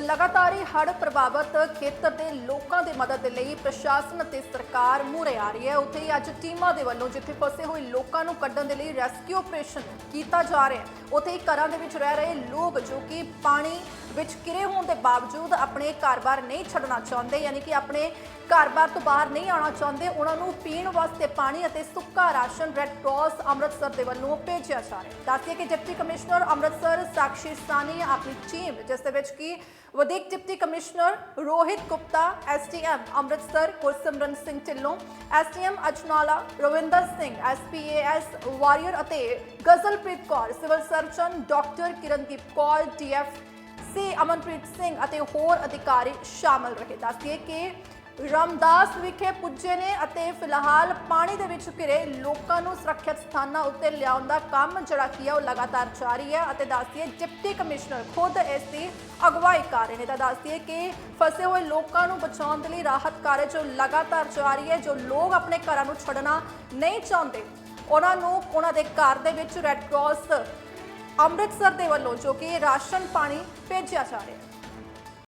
ਲਗਾਤਾਰ ਹੀ ਹੜ੍ਹ ਪ੍ਰਭਾਵਿਤ ਖੇਤਰ ਦੇ ਲੋਕਾਂ ਦੀ ਮਦਦ ਦੇ ਲਈ ਪ੍ਰਸ਼ਾਸਨ ਅਤੇ ਸਰਕਾਰ ਮੂਹਰੇ ਆ ਰਹੀ ਹੈ। ਉੱਥੇ ਹੀ ਅੱਜ ਟੀਮਾਂ ਦੇ ਵੱਲੋਂ ਜਿੱਥੇ ਫਸੇ ਹੋਏ ਲੋਕਾਂ ਨੂੰ ਕੱਢਣ ਦੇ ਲਈ ਰੈਸਕਿਊ ਆਪਰੇਸ਼ਨ ਕੀਤਾ ਜਾ ਰਿਹਾ ਹੈ। ਉੱਥੇ ਹੀ ਘਰਾਂ ਦੇ ਵਿੱਚ ਰਹਿ ਰਹੇ ਲੋਕ ਜੋ ਕਿ ਪਾਣੀ ਵਿੱਚ ਕਿਰੇ ਹੋਣ ਦੇ ਬਾਵਜੂਦ ਆਪਣੇ ਘਰ-ਬਾਰ ਨਹੀਂ ਛੱਡਣਾ ਚਾਹੁੰਦੇ, ਯਾਨੀ ਕਿ ਆਪਣੇ ਘਰ-ਬਾਰ ਤੋਂ ਬਾਹਰ ਨਹੀਂ ਆਉਣਾ ਚਾਹੁੰਦੇ, ਉਹਨਾਂ ਨੂੰ ਪੀਣ ਵਾਸਤੇ ਪਾਣੀ ਅਤੇ ਸੁੱਕਾ ਰਾਸ਼ਨ ਰੈੱਡ ਕਰਾਸ ਅੰਮ੍ਰਿਤਸਰ ਦੇ ਵੱਲੋਂ ਭੇਜਿਆ ਜਾ ਰਿਹਾ ਹੈ। ਕਿ ਡਿਪਟੀ ਕਮਿਸ਼ਨਰ ਅੰਮ੍ਰਿਤਸਰ ਸਾਕਸ਼ੀ ਸਾਨੀ ਆਪਣੀ ਟੀਮ, ਜਿਸ ਦੇ ਵਿੱਚ ਕਿ ਵਧੀਕ deputy commissioner Rohit Gupta STM Amritsar, Gursimran Singh Dhillon STM Ajnala, Ravinder Singh SPAS warrior ਅਤੇ Gazalpreet Kaur, civil surgeon doctor Kirandeep Kaur DF C Amanpreet Singh ਅਤੇ ਹੋਰ ਅਧਿਕਾਰੀ ਸ਼ਾਮਲ ਰਹੇ। ਦੱਸਦੀਏ ਕਿ ਰਾਮਦਾਸ ਵਿਖੇ ਪੁੱਜੇ ਨੇ ਅਤੇ ਫਿਲਹਾਲ ਪਾਣੀ ਦੇ ਵਿੱਚ ਘਿਰੇ ਲੋਕਾਂ ਨੂੰ ਸੁਰੱਖਿਅਤ ਸਥਾਨਾਂ ਉੱਤੇ ਲਿਆਉਣ ਦਾ ਕੰਮ ਜਿਹੜਾ ਕੀ ਹੈ ਉਹ ਲਗਾਤਾਰ ਜਾਰੀ ਹੈ ਅਤੇ ਦੱਸਦੀਏ ਡਿਪਟੀ ਕਮਿਸ਼ਨਰ ਖੁਦ ਇਸ ਦੀ ਅਗਵਾਈ ਕਰ ਰਹੇ ਨੇ ਤਾਂ ਦੱਸਦੀਏ ਕਿ ਫਸੇ ਹੋਏ ਲੋਕਾਂ ਨੂੰ ਬਚਾਉਣ ਦੇ ਲਈ ਰਾਹਤ ਕਾਰਜ ਲਗਾਤਾਰ ਜਾਰੀ ਹੈ। ਜੋ ਲੋਕ ਆਪਣੇ ਘਰਾਂ ਨੂੰ ਛੱਡਣਾ ਨਹੀਂ ਚਾਹੁੰਦੇ, ਉਹਨਾਂ ਨੂੰ ਉਹਨਾਂ ਦੇ ਘਰ ਦੇ ਵਿੱਚ ਰੈੱਡ ਕਰਾਸ ਅੰਮ੍ਰਿਤਸਰ ਦੇ ਵੱਲੋਂ ਜੋ ਕਿ ਰਾਸ਼ਨ ਪਾਣੀ ਭੇਜਿਆ ਜਾ ਰਿਹਾ ਹੈ।